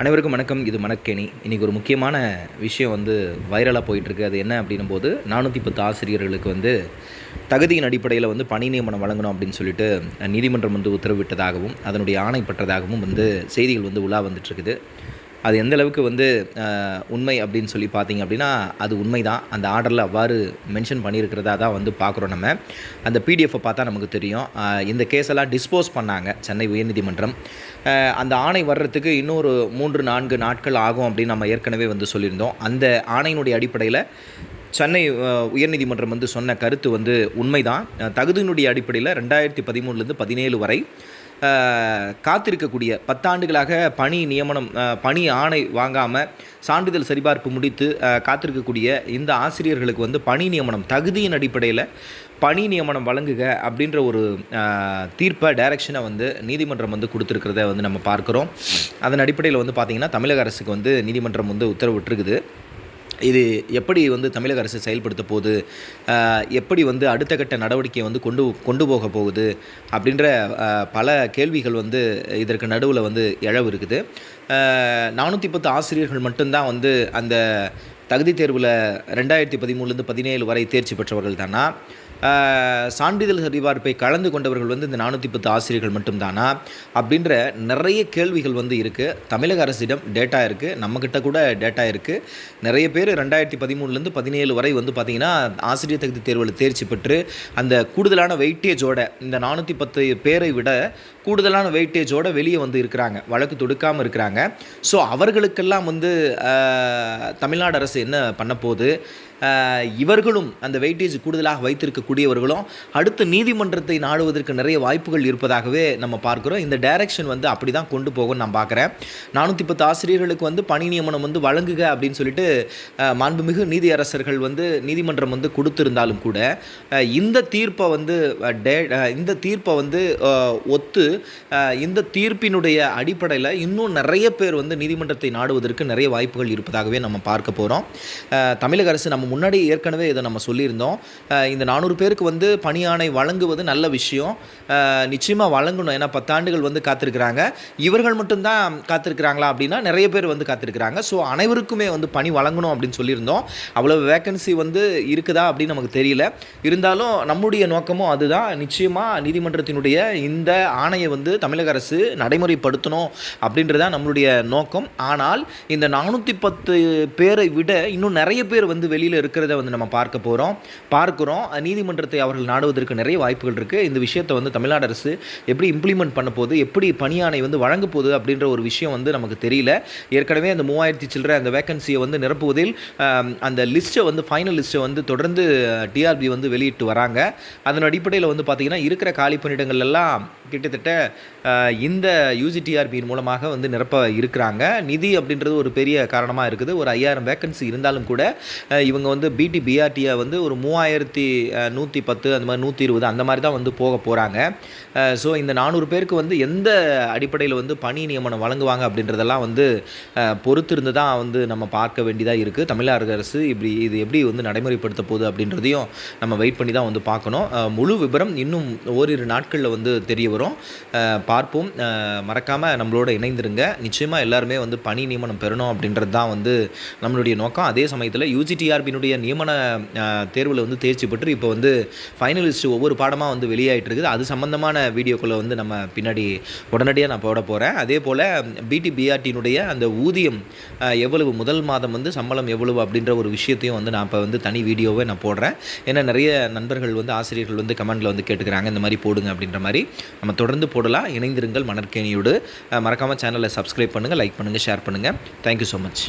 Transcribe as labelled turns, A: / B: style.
A: அனைவருக்கும் வணக்கம். இது மணக்கேணி. இன்றைக்கி ஒரு முக்கியமான விஷயம் வந்து வைரலாக போயிட்டுருக்கு. அது என்ன அப்படின்னும் போது நானூற்றி பத்து ஆசிரியர்களுக்கு வந்து தகுதியின் அடிப்படையில் வந்து பணி நியமனம் வழங்கணும் அப்படின்னு சொல்லிட்டு நீதிமன்றம் வந்து உத்தரவிட்டதாகவும் அதனுடைய ஆணை பெற்றதாகவும் வந்து செய்திகள் வந்து உலா வந்துட்டுருக்குது. அது எந்த அளவுக்கு வந்து உண்மை அப்படின்னு சொல்லி பார்த்தீங்க அப்படின்னா அது உண்மை தான் அந்த ஆர்டரில் அவ்வாறு மென்ஷன் பண்ணியிருக்கிறதா தான் வந்து பார்க்குறோம் நம்ம. அந்த பிடிஎஃப்பை பார்த்தா நமக்கு தெரியும். இந்த கேஸெல்லாம் டிஸ்போஸ் பண்ணாங்க சென்னை உயர்நீதிமன்றம். அந்த ஆணை வர்றதுக்கு இன்னொரு மூன்று நான்கு நாட்கள் ஆகும் அப்படின்னு நம்ம ஏற்கனவே வந்து சொல்லியிருந்தோம். அந்த ஆணையினுடைய அடிப்படையில் சென்னை உயர்நீதிமன்றம் வந்து சொன்ன கருத்து வந்து உண்மைதான். தகுதியினுடைய அடிப்படையில் ரெண்டாயிரத்தி பதிமூணுலேருந்து பதினேழு வரை காத்திருக்கக்கூடிய பத்தாண்டுகளாக பணி நியமனம் பணி ஆணை வாங்காமல் சான்றிதழ் சரிபார்ப்பு முடித்து காத்திருக்கக்கூடிய இந்த ஆசிரியர்களுக்கு வந்து பணி நியமனம் தகுதியின் அடிப்படையில் பணி நியமனம் வழங்குக அப்படின்ற ஒரு தீர்ப்பை டைரக்ஷனை வந்து நீதிமன்றம் வந்து கொடுத்துருக்கிறத வந்து நம்ம பார்க்குறோம். அதன் அடிப்படையில் வந்து பார்த்திங்கன்னா தமிழக அரசுக்கு வந்து நீதிமன்றம் வந்து உத்தரவிட்டிருக்குது. இது எப்படி வந்து தமிழக அரசு செயல்படுத்த போகுது? எப்படி வந்து அடுத்த கட்ட நடவடிக்கையை வந்து கொண்டு கொண்டு போக போகுது? அப்படின்ற பல கேள்விகள் வந்து இதற்கு நடுவில் வந்து இழவு இருக்குது. நானூற்றி பத்து ஆசிரியர்கள் மட்டும்தான் வந்து அந்த தகுதி தேர்வில் ரெண்டாயிரத்தி பதிமூணுலேருந்து பதினேழு வரை தேர்ச்சி பெற்றவர்கள் தானா? சான்றிதழ் சரிபார்ப்பை கலந்து கொண்டவர்கள் வந்து இந்த நானூற்றி பத்து ஆசிரியர்கள் மட்டும்தானா? அப்படின்ற நிறைய கேள்விகள் வந்து இருக்குது தமிழக அரசிடம் டேட்டா இருக்குது நம்மக்கிட்ட கூட டேட்டா இருக்குது நிறைய பேர் ரெண்டாயிரத்தி பதிமூணுலேருந்து பதினேழு வரை வந்து பார்த்திங்கன்னா ஆசிரியர் தகுதி தேர்வில் தேர்ச்சி பெற்று அந்த கூடுதலான வெயிட்டேஜோட இந்த நானூற்றி பத்து பேரை விட கூடுதலான வெயிட்டேஜோட வெளியே வந்து இருக்கிறாங்க. வழக்கு தொடுக்காமல் இருக்கிறாங்க. ஸோ அவர்களுக்கெல்லாம் வந்து தமிழ்நாடு அரசு என்ன பண்ண போகுது? இவர்களும் அந்த வெயிட்டேஜ் கூடுதலாக வைத்திருக்கக்கூடியவர்களும் அடுத்து நீதிமன்றத்தை நாடுவதற்கு நிறைய வாய்ப்புகள் இருப்பதாகவே நம்ம பார்க்குறோம். இந்த டைரக்ஷன் வந்து அப்படி தான் கொண்டு போகும் நான் பார்க்குறேன். நானூற்றி பத்து ஆசிரியர்களுக்கு வந்து பணி நியமனம் வந்து வழங்குக அப்படின்னு சொல்லிட்டு மாண்புமிகு நீதியரசர்கள் வந்து நீதிமன்றம் வந்து கொடுத்திருந்தாலும் கூட இந்த தீர்ப்பை வந்து டே இந்த தீர்ப்பை வந்து ஒத்து இந்த தீர்ப்பினுடைய அடிப்படையில் இன்னும் நிறைய பேர் வந்து நீதிமன்றத்தை நாடுவதற்கு நிறைய வாய்ப்புகள் இருப்பதாகவே நம்ம பார்க்க போகிறோம் தமிழக அரசு நம்ம முன்னாடி ஏற்கனவே இதை நம்ம சொல்லியிருந்தோம். இந்த நானூறு பேருக்கு வந்து பணியாணை வழங்குவது நல்ல விஷயம். நிச்சயமாக வழங்கணும். ஏன்னா பத்தாண்டுகள் வந்து காத்திருக்கிறாங்க. இவர்கள் மட்டும்தான் காத்திருக்கிறாங்களா அப்படின்னா நிறைய பேர் வந்து காத்திருக்கிறாங்க. ஸோ அனைவருக்குமே வந்து பணி வழங்கணும் அப்படின்னு சொல்லியிருந்தோம். அவ்வளோ வேக்கன்சி வந்து இருக்குதா அப்படின்னு நமக்கு தெரியல. இருந்தாலும் நம்முடைய நோக்கமும் அதுதான். நிச்சயமாக நீதிமன்றத்தினுடைய இந்த ஆணையை வந்து தமிழக அரசு நடைமுறைப்படுத்தணும் அப்படின்றதான் நம்மளுடைய நோக்கம். ஆனால் இந்த நானூற்றி பத்து பேரை விட இன்னும் நிறைய பேர் வந்து வெளியில் இருக்கிறத வந்து நம்ம பார்க்க போகிறோம் பார்க்குறோம். நீதிமன்றத்தை அவர்கள் நாடுவதற்கு நிறைய வாய்ப்புகள் இருக்குது இந்த விஷயத்தை வந்து தமிழ்நாடு அரசு எப்படி இம்ப்ளிமெண்ட் பண்ண போகுது? எப்படி பணியாணை வந்து வழங்க போகுது? அப்படின்ற ஒரு விஷயம் வந்து நமக்கு தெரியல. ஏற்கனவே அந்த மூவாயிரத்தி சில்லற அந்த வேக்கன்சியை வந்து நிரப்புவதில் அந்த லிஸ்ட்டை வந்து ஃபைனல் லிஸ்ட்டை வந்து தொடர்ந்து டிஆர்பி வந்து வெளியிட்டு வராங்க. அதன் அடிப்படையில் வந்து பார்த்திங்கன்னா இருக்கிற காலி பணியிடங்கள் எல்லாம் கிட்டத்தட்ட இந்த யூஜிடிஆர்பியின் மூலமாக வந்து நிரப்ப இருக்கிறாங்க. நிதி அப்படின்றது ஒரு பெரிய காரணமாக இருக்குது. ஒரு ஐயாயிரம் வேக்கன்சி இருந்தாலும் கூட இவங்க வந்து பிடி பிஆர்டியை வந்து ஒரு மூவாயிரத்தி நூற்றி பத்து அந்த மாதிரி நூற்றி இருபது அந்த மாதிரி தான் வந்து போக போகிறாங்க ஸோ இந்த நானூறு பேருக்கு வந்து எந்த அடிப்படையில் வந்து பணி நியமனம் வழங்குவாங்க அப்படின்றதெல்லாம் வந்து பொறுத்திருந்து தான் வந்து நம்ம பார்க்க வேண்டியதாக இருக்குது தமிழக அரசு இப்படி இது எப்படி வந்து நடைமுறைப்படுத்த போகுது அப்படின்றதையும் நம்ம வெயிட் பண்ணி தான் வந்து பார்க்கணும். முழு விபரம் இன்னும் ஓரிரு நாட்களில் வந்து தெரிய வரும். வரும். பார்ப்போம். மறக்காமல் நம்மளோட இணைந்திருங்க. நிச்சயமாக எல்லாருமே வந்து பணி நியமனம் பெறணும் அப்படின்றது தான் வந்து நம்மளுடைய நோக்கம். அதே சமயத்தில் யூஜிடிஆர்பியினுடைய நியமன தேர்வில் வந்து தேர்ச்சி பெற்று இப்போ வந்து ஃபைனலிஸ்ட் ஒவ்வொரு பாடமாக வந்து வெளியாயிட்டு இருக்குது அது சம்மந்தமான வீடியோக்குள்ளே வந்து நம்ம பின்னாடி உடனடியாக நான் போட போகிறேன் அதே போல் பிடி பிஆர்டியினுடைய அந்த ஊதியம் எவ்வளவு முதல் மாதம் வந்து சம்பளம் எவ்வளவு அப்படின்ற ஒரு விஷயத்தையும் வந்து நான் இப்போ வந்து தனி வீடியோவை நான் போடுறேன். ஏன்னா நிறைய நண்பர்கள் வந்து ஆசிரியர்கள் வந்து கமெண்டில் வந்து கேட்டுக்கிறாங்க. இந்த மாதிரி போடுங்க அப்படின்ற மாதிரி. நம்ம தொடர்ந்து போடலாம். இணைந்திருங்கள் மணற்கேணியோடு. மறக்காமல் சேனலை சப்ஸ்கிரைப் பண்ணுங்கள் லைக் பண்ணுங்கள் ஷேர் பண்ணுங்கள் தேங்க்யூ ஸோ மச்